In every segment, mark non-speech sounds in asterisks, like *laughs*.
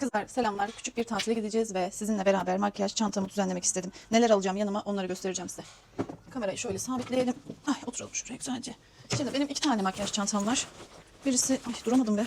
Kızlar selamlar. Küçük bir tatile gideceğiz ve sizinle beraber makyaj çantamı düzenlemek istedim. Neler alacağım yanıma onları göstereceğim size. Kamerayı şöyle sabitleyelim. Ay oturalım şuraya güzelce. Şimdi benim iki tane makyaj çantam var. Birisi ay duramadım be.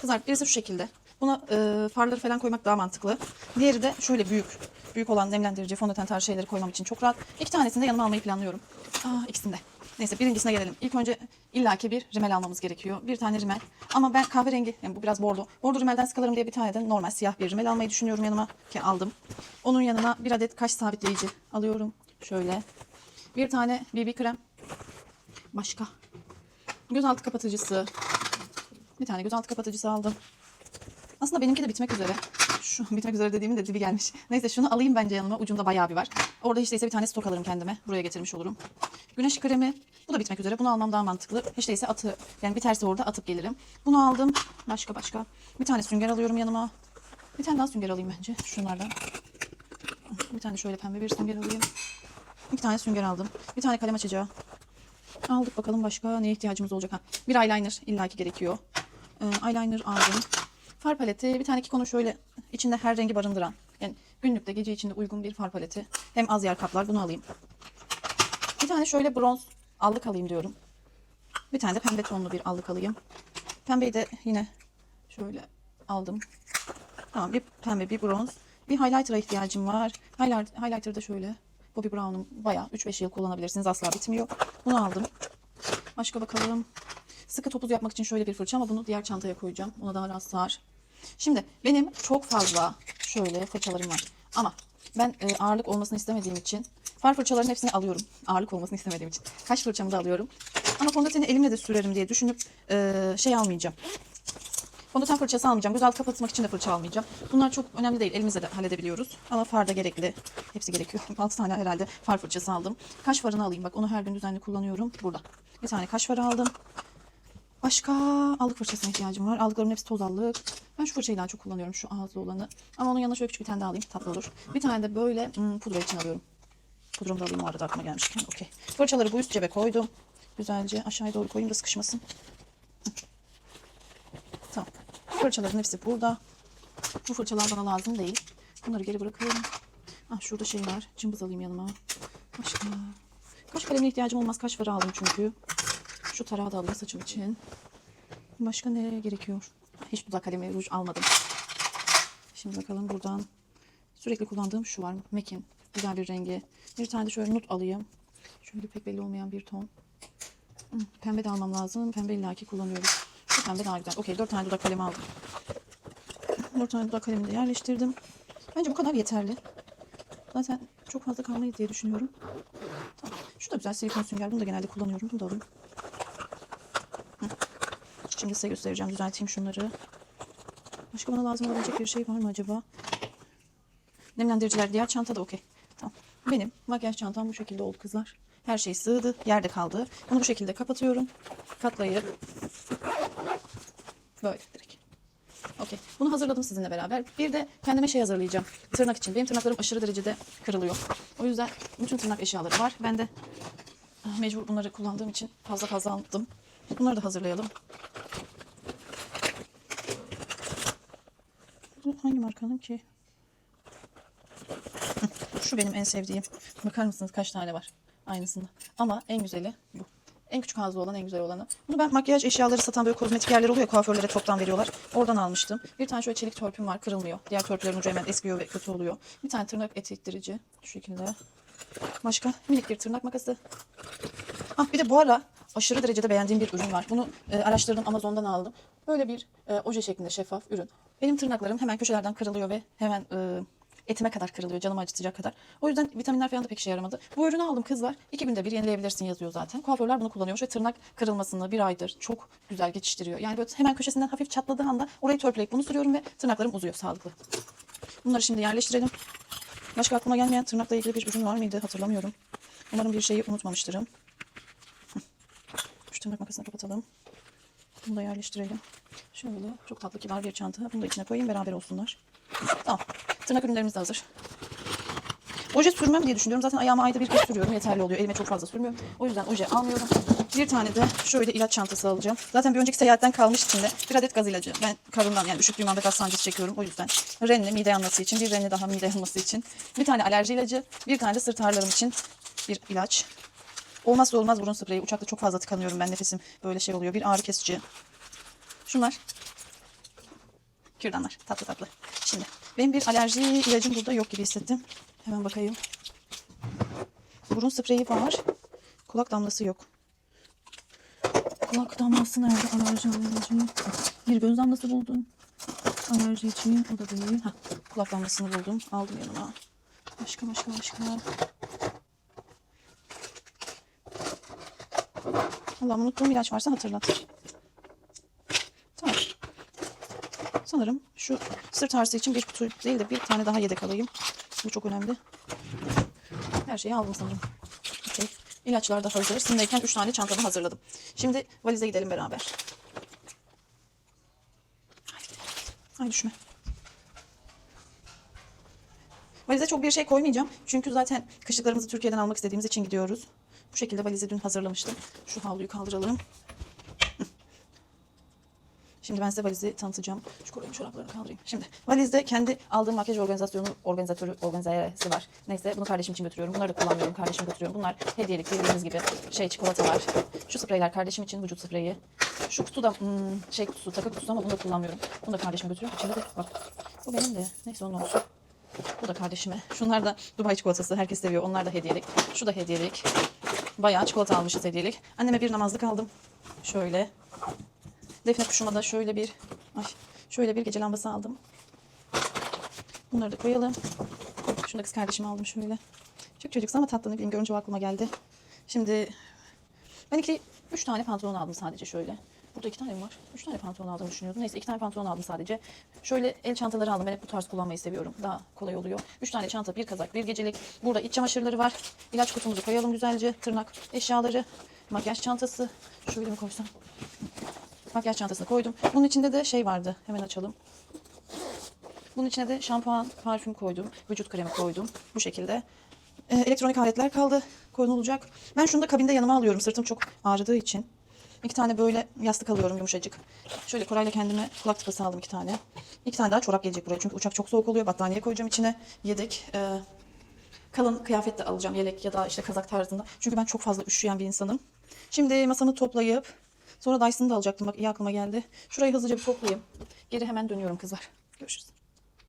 Kızlar birisi şu şekilde. Buna e, farları falan koymak daha mantıklı. Diğeri de şöyle büyük. Büyük olan nemlendirici, fondöten tarzı şeyleri koymam için çok rahat. İki tanesini de yanıma almayı planlıyorum. Aa, ikisini de. Neyse birincisine gelelim. İlk önce illaki bir rimel almamız gerekiyor. Bir tane rimel. Ama ben kahverengi, yani bu biraz bordo. Bordo rimelden sıkılırım diye bir tane de normal siyah bir rimel almayı düşünüyorum yanıma. Ki aldım. Onun yanına bir adet kaş sabitleyici alıyorum. Şöyle. Bir tane BB krem. Başka. Gözaltı kapatıcısı. Bir tane gözaltı kapatıcısı aldım. Aslında benimki de bitmek üzere. Şu bitmek üzere dediğimin de dibi gelmiş. Neyse şunu alayım bence yanıma. Ucunda bayağı bir var. Orada hiç değilse bir tane stok alırım kendime. Buraya getirmiş olurum. Güneş kremi. Bu da bitmek üzere. Bunu almam daha mantıklı. Hiç değilse atı yani biterse orada atıp gelirim. Bunu aldım. Başka başka. Bir tane sünger alıyorum yanıma. Bir tane daha sünger alayım bence. Şunlardan. Bir tane şöyle pembe bir sünger alayım. İki tane sünger aldım. Bir tane kalem açacağı. Aldık bakalım başka neye ihtiyacımız olacak. Ha, bir eyeliner illaki gerekiyor. Ee, eyeliner aldım. Far paleti bir tane konu şöyle içinde her rengi barındıran. Yani günlükte gece içinde uygun bir far paleti. Hem az yer kaplar bunu alayım. Bir tane şöyle bronz allık alayım diyorum. Bir tane de pembe tonlu bir allık alayım. Pembeyi de yine şöyle aldım. Tamam bir pembe bir bronz. Bir highlighter'a ihtiyacım var. Highlight, highlighter da şöyle. Bobbi Brown'un bayağı 3-5 yıl kullanabilirsiniz. Asla bitmiyor. Bunu aldım. Başka bakalım. Sıkı topuz yapmak için şöyle bir fırça ama bunu diğer çantaya koyacağım. Ona daha rahat sığar. Şimdi benim çok fazla şöyle fırçalarım var. Ama ben e, ağırlık olmasını istemediğim için far fırçaların hepsini alıyorum. Ağırlık olmasını istemediğim için. Kaş fırçamı da alıyorum. Ama fondöteni elimle de sürerim diye düşünüp e, şey almayacağım. Fondöten fırçası almayacağım. Göz altı kapatmak için de fırça almayacağım. Bunlar çok önemli değil. Elimizle de halledebiliyoruz. Ama far da gerekli. Hepsi gerekiyor. *laughs* 6 tane herhalde far fırçası aldım. Kaş farını alayım. Bak onu her gün düzenli kullanıyorum. Burada. Bir tane kaş farı aldım. Başka allık fırçasına ihtiyacım var. Aldıklarımın hepsi toz allık. Ben şu fırçayı daha çok kullanıyorum. Şu ağızlı olanı. Ama onun yanına şöyle küçük bir tane daha alayım. Tatlı olur. Bir tane de böyle hmm, pudra için alıyorum. Pudramı da alayım o arada aklıma gelmişken. Okey. Fırçaları bu üst cebe koydum. Güzelce aşağıya doğru koyayım da sıkışmasın. Tamam. Fırçaların hepsi burada. Bu fırçalar bana lazım değil. Bunları geri bırakıyorum. Ah şurada şey var. Cımbız alayım yanıma. Başka. Kaş kalemine ihtiyacım olmaz. Kaş farı aldım çünkü. Şu tarağı da alayım saçım için. Başka ne gerekiyor? Hiç dudak kalemi, ruj almadım. Şimdi bakalım buradan. Sürekli kullandığım şu var. MAC'in. Güzel bir rengi. Bir tane de şöyle nut alayım. Şöyle pek belli olmayan bir ton. Hmm, Pembe de almam lazım. Pembe illaki kullanıyorum. Şu pembe daha güzel. Okey dört tane dudak kalemi aldım. Dört tane dudak kalemini de yerleştirdim. Bence bu kadar yeterli. Zaten çok fazla kalmayız diye düşünüyorum. Tamam. Şu da güzel silikon sünger. Bunu da genelde kullanıyorum. Bunu da alayım. Şimdi size göstereceğim. Düzelteyim şunları. Başka bana lazım olabilecek bir şey var mı acaba? Nemlendiriciler diğer çantada okey. Tamam. Benim makyaj çantam bu şekilde oldu kızlar. Her şey sığdı. Yerde kaldı. Bunu bu şekilde kapatıyorum. Katlayıp böyle direkt. Okey. Bunu hazırladım sizinle beraber. Bir de kendime şey hazırlayacağım. Tırnak için. Benim tırnaklarım aşırı derecede kırılıyor. O yüzden bütün tırnak eşyaları var. Ben de ah, mecbur bunları kullandığım için fazla fazla aldım. Bunları da hazırlayalım. Bu hangi markanın ki? Şu benim en sevdiğim. Bakar mısınız kaç tane var? Aynısında. Ama en güzeli bu. En küçük ağızlı olan en güzel olanı. Bunu ben makyaj eşyaları satan böyle kozmetik yerler oluyor. Kuaförlere toptan veriyorlar. Oradan almıştım. Bir tane şöyle çelik törpüm var. Kırılmıyor. Diğer törpülerin ucu hemen eskiyor ve kötü oluyor. Bir tane tırnak eti ittirici. Şu şekilde. Başka minik bir tırnak makası. Ah bir de bu ara aşırı derecede beğendiğim bir ürün var. Bunu e, araştırdım Amazon'dan aldım. Böyle bir e, oje şeklinde şeffaf ürün. Benim tırnaklarım hemen köşelerden kırılıyor ve hemen e, etime kadar kırılıyor. Canımı acıtacak kadar. O yüzden vitaminler falan da pek işe yaramadı. Bu ürünü aldım kızlar. İki günde bir yenileyebilirsin yazıyor zaten. Kuaförler bunu kullanıyormuş ve tırnak kırılmasını bir aydır çok güzel geçiştiriyor. Yani böyle hemen köşesinden hafif çatladığı anda orayı törpüleyip bunu sürüyorum ve tırnaklarım uzuyor sağlıklı. Bunları şimdi yerleştirelim. Başka aklıma gelmeyen tırnakla ilgili bir ürün var mıydı hatırlamıyorum. Umarım bir şeyi unutmamıştırım. Tırnak makasını kapatalım. Bunu da yerleştirelim. Şöyle çok tatlı kibar bir çanta. Bunu da içine koyayım beraber olsunlar. Tamam. Tırnak ürünlerimiz de hazır. Oje sürmem diye düşünüyorum. Zaten ayağıma ayda bir kez sürüyorum. Yeterli oluyor. Elime çok fazla sürmüyorum. O yüzden oje almıyorum. Bir tane de şöyle ilaç çantası alacağım. Zaten bir önceki seyahatten kalmış içinde. Bir adet gaz ilacı. Ben karından yani üşüttüğüm anda gaz sancısı çekiyorum. O yüzden renni mide yanması için. Bir renni daha mide yanması için. Bir tane alerji ilacı. Bir tane de sırt ağrılarım için bir ilaç. Olmazsa olmaz burun spreyi. Uçakta çok fazla tıkanıyorum ben. Nefesim böyle şey oluyor. Bir ağrı kesici. Şunlar. Kürdanlar. Tatlı tatlı. Şimdi benim bir alerji ilacım burada yok gibi hissettim. Hemen bakayım. Burun spreyi var. Kulak damlası yok. Kulak damlası nerede? Alerji alerji. Bir göz damlası buldum. Alerji için o da değil. Ha, kulak damlasını buldum. Aldım yanıma. Başka başka başka. Allah'ım unuttuğum ilaç varsa hatırlat. Tamam. Sanırım şu sırt ağrısı için bir kutu değil de bir tane daha yedek alayım. Bu çok önemli. Her şeyi aldım sanırım. Okey. İlaçlar da hazır. Simdeyken 3 tane çantamı hazırladım. Şimdi valize gidelim beraber. Ay düşme. Valize çok bir şey koymayacağım. Çünkü zaten kışlıklarımızı Türkiye'den almak istediğimiz için gidiyoruz. Bu şekilde valizi dün hazırlamıştım. Şu havluyu kaldıralım. *laughs* Şimdi ben size valizi tanıtacağım. Şu koruyun çoraplarını kaldırayım. Şimdi valizde kendi aldığım makyaj organizasyonu organizatörü organizesi var. Neyse bunu kardeşim için götürüyorum. Bunları da kullanmıyorum. Kardeşim götürüyorum. Bunlar hediyelik bildiğiniz gibi şey çikolatalar. Şu spreyler kardeşim için vücut spreyi. Şu kutu da hmm, şey kutusu takı kutusu ama bunu da kullanmıyorum. Bunu da kardeşim götürüyor. İçinde de bak. Bu benim de. Neyse onun olsun. Bu da kardeşime. Şunlar da Dubai çikolatası. Herkes seviyor. Onlar da hediyelik. Şu da hediyelik. Bayağı çikolata almışız hediyelik. Anneme bir namazlık aldım. Şöyle. Defne kuşuma da şöyle bir ay şöyle bir gece lambası aldım. Bunları da koyalım. Şunu da kız kardeşime aldım şöyle. Çok çocuksu ama tatlı ne bileyim görünce aklıma geldi. Şimdi ben iki, üç tane pantolon aldım sadece şöyle. Burada iki tane mi var? Üç tane pantolon aldığımı düşünüyordum. Neyse iki tane pantolon aldım sadece. Şöyle el çantaları aldım. Ben hep bu tarz kullanmayı seviyorum. Daha kolay oluyor. Üç tane çanta, bir kazak, bir gecelik. Burada iç çamaşırları var. İlaç kutumuzu koyalım güzelce. Tırnak eşyaları, makyaj çantası. Şöyle mi koysam? Makyaj çantasına koydum. Bunun içinde de şey vardı. Hemen açalım. Bunun içine de şampuan, parfüm koydum. Vücut kremi koydum. Bu şekilde. Ee, elektronik aletler kaldı. Konulacak. Ben şunu da kabinde yanıma alıyorum. Sırtım çok ağrıdığı için. İki tane böyle yastık alıyorum yumuşacık. Şöyle Koray'la kendime kulak tıpası aldım iki tane. İki tane daha çorap gelecek buraya. Çünkü uçak çok soğuk oluyor. Battaniye koyacağım içine. Yedek. Ee, kalın kıyafet de alacağım. Yelek ya da işte kazak tarzında. Çünkü ben çok fazla üşüyen bir insanım. Şimdi masamı toplayıp sonra Dyson'ı da alacaktım. Bak iyi aklıma geldi. Şurayı hızlıca bir toplayayım. Geri hemen dönüyorum kızlar. Görüşürüz.